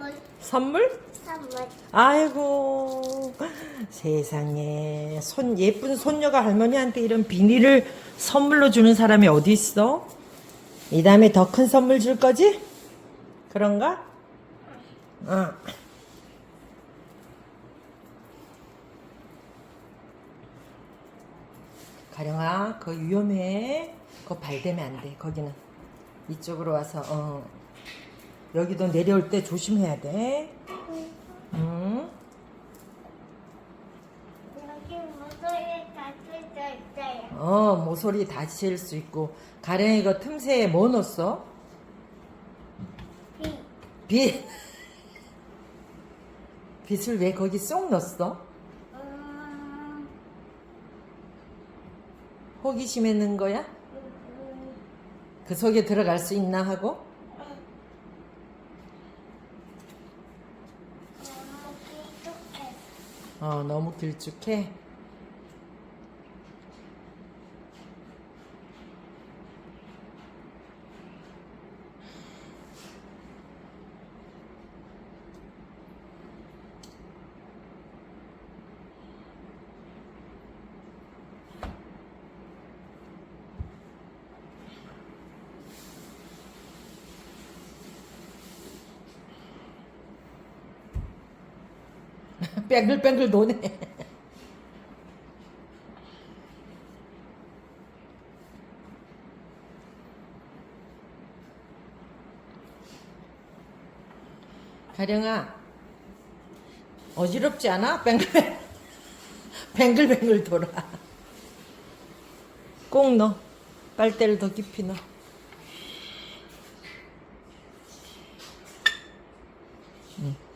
선물, 선물? 선물. 아이고 세상에 손 예쁜 손녀가 할머니한테 이런 비닐을 선물로 주는 사람이 어디 있어? 이 다음에 더 큰 선물 줄 거지? 그런가? 어. 가령아, 그거 위험해. 그거 발대면 안 돼. 거기는 이쪽으로 와서 어. 여기도 내려올 때 조심해야 돼. 응? 여기 모서리에 갇힐 수 있어요. 어, 모서리 다칠 수 있고. 가령 이거 틈새에 뭐 넣었어? 비, 빛. 빛을 왜 거기 쏙 넣었어? 음, 호기심에 넣은 거야? 음, 그 속에 들어갈 수 있나 하고? 너무 길쭉해. 어, 너무 길쭉해. 뺑글뺑글 도네. 가령아, 어지럽지 않아? 뱅글뱅글, 뱅글뱅글 돌아. 꼭 넣어. 빨대를 더 깊이 넣어. 목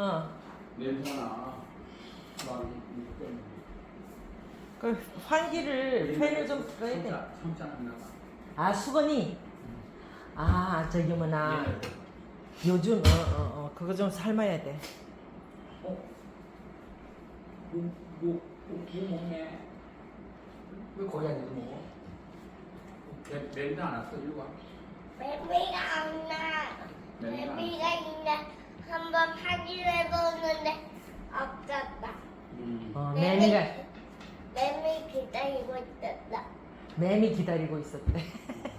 어. 냄새나. 막 이렇게 그 환기를 팬을 좀 풀어야 돼. 참자. 아 수건이. 아 저기 뭐나 예. 요즘 어어 어, 그거 좀 삶아야 돼. 어? 뭐, 뭐, 뭐, 뭐 먹네. 왜 고양이도 먹어? 냄- 냄새 안 왔어? 이리 와. 매미가 안 나. 매미가 있는데 한번 확인해봤는데 없었다. 음. 어, 매미가 매미 기다리고 있었다. 매미 기다리고 있었대.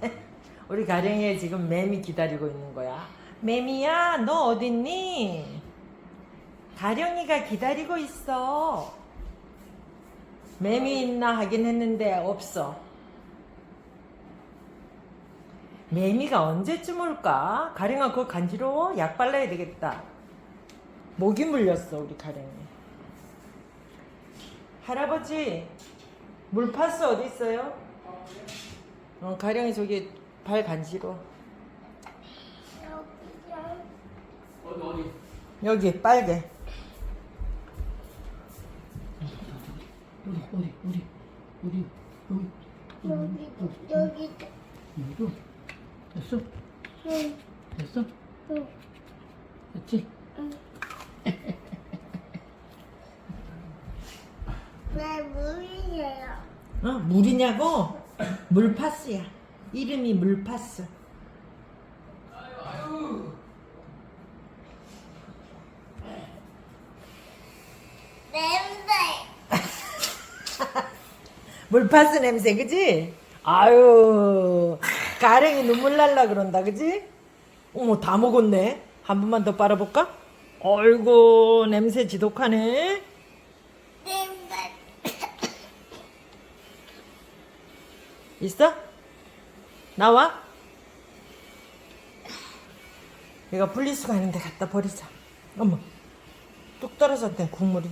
우리 가령이 지금 매미 기다리고 있는 거야. 매미야, 너 어딨니? 가령이가 기다리고 있어. 매미 있나 하긴 했는데 없어. 매미가 언제쯤 올까? 가령아 그거 간지러워? 약 발라야 되겠다. 모기 물렸어 우리 가령이. 할아버지 물파스 어디 있어요? 어, 가령이 저기 발 간지러. 여기요. 어디, 어디? 여기 빨개. 어디, 어디, 어디, 어디, 여기, 여기, 여기. 됐어? 응, 됐어? 응, 됐지? 응. 왜 물이에요? 어, 물이냐고? 물파스야. 이름이 물파스. 냄새. 물파스 냄새, 그지? 아유, 가령이 눈물 날라 그런다, 그지? 어머, 다 먹었네. 한 번만 더 빨아볼까? 어이구, 냄새 지독하네. 냄새. 있어? 나와? 이거 분리수거 하는데 갖다 버리자. 어머, 뚝 떨어졌대, 국물이.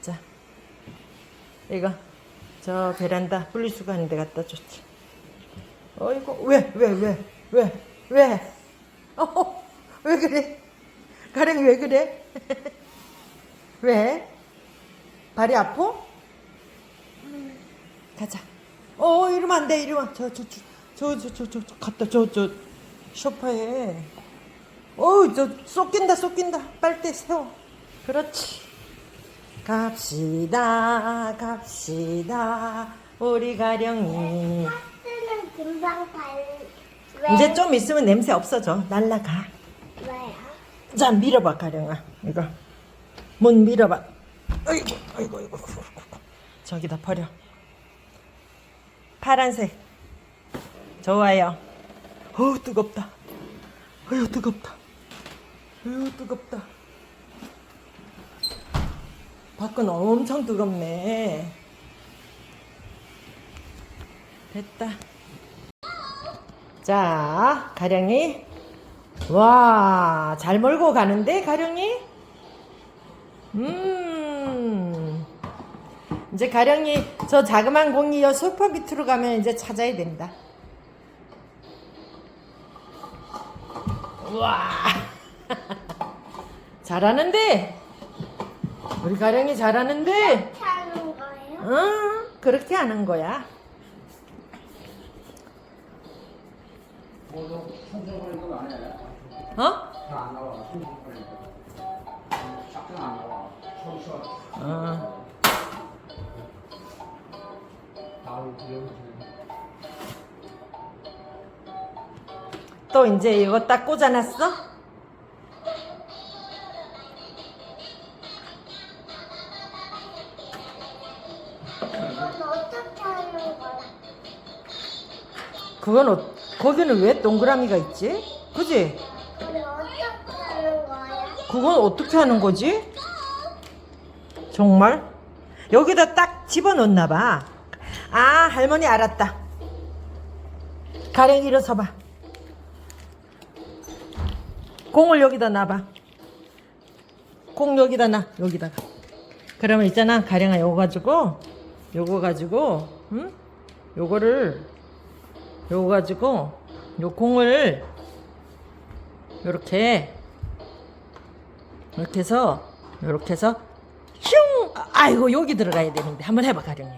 자, 이거 저 베란다 분리수거 하는데 갖다 줬지. 어이구 왜 왜 왜 왜왜? 어허 어, 왜 그래? 가령 왜 그래? 왜? 발이 아파? 가자. 어, 어 이러면 안돼 이러면. 저저저저저저 갔다 저 저 쇼파에. 어우 저 쏟긴다 쏟긴다. 빨대 세워. 그렇지. 갑시다 갑시다 우리 가령이. 금방 발. 왜? 이제 좀 있으면 냄새 없어져. 날라가. 왜요? 자, 밀어봐, 가령아. 이거. 문 밀어봐. 아이고, 아이고, 아이고. 저기다 버려. 파란색. 좋아요. 어우, 뜨겁다. 어휴, 뜨겁다. 어휴, 뜨겁다. 밖은 엄청 뜨겁네. 됐다. 자, 가령이. 와, 잘 몰고 가는데, 가령이? 음. 이제 가령이 저 자그만 공이 여 소파 밑으로 가면 이제 찾아야 된다. 와. 잘하는데? 우리 가령이 잘하는데? 이렇게 하는 거예요? 응, 그렇게 하는 거야. 뭐도 손잡아리는 안 해. 어? 나와. 작전 안 나와. 여기서. 또 이제 이거 딱 꽂아놨어? 이건 어떻게 하는 거야? 그건 어, 거기는 왜 동그라미가 있지? 그지? 근데 어떻게 하는 거야? 그건 어떻게 하는 거지? 정말? 여기다 딱 집어넣나 봐. 아, 할머니 알았다. 가령 일어서 봐. 공을 여기다 놔봐. 공 여기다 놔. 여기다가. 그러면 있잖아. 가령아 요거 가지고 요거 가지고 응? 요거를 요거 가지고 요 공을 요렇게 이렇게 해서 이렇게 해서 슝! 아이고 여기 들어가야 되는데 한번 해봐 가령이.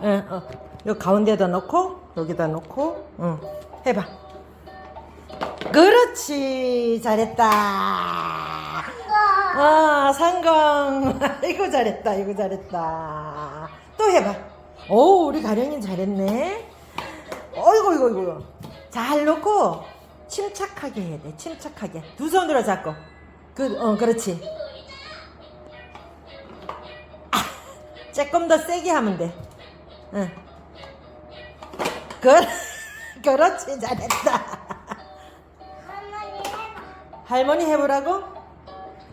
응, 어, 요 가운데다 넣고 여기다 넣고 응, 해봐. 그렇지 잘했다 아 성공 이거 잘했다 이거 잘했다. 또 해봐. 오 우리 가령이 잘했네. 어이구 이거 이거 잘 놓고 침착하게 해야 돼 침착하게. 두 손으로 잡고. 그 어 그렇지. 아, 조금 더 세게 하면 돼. 응. 그, 그렇지 잘했다. 할머니 해봐. 할머니 해보라고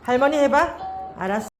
할머니 해봐. 알았어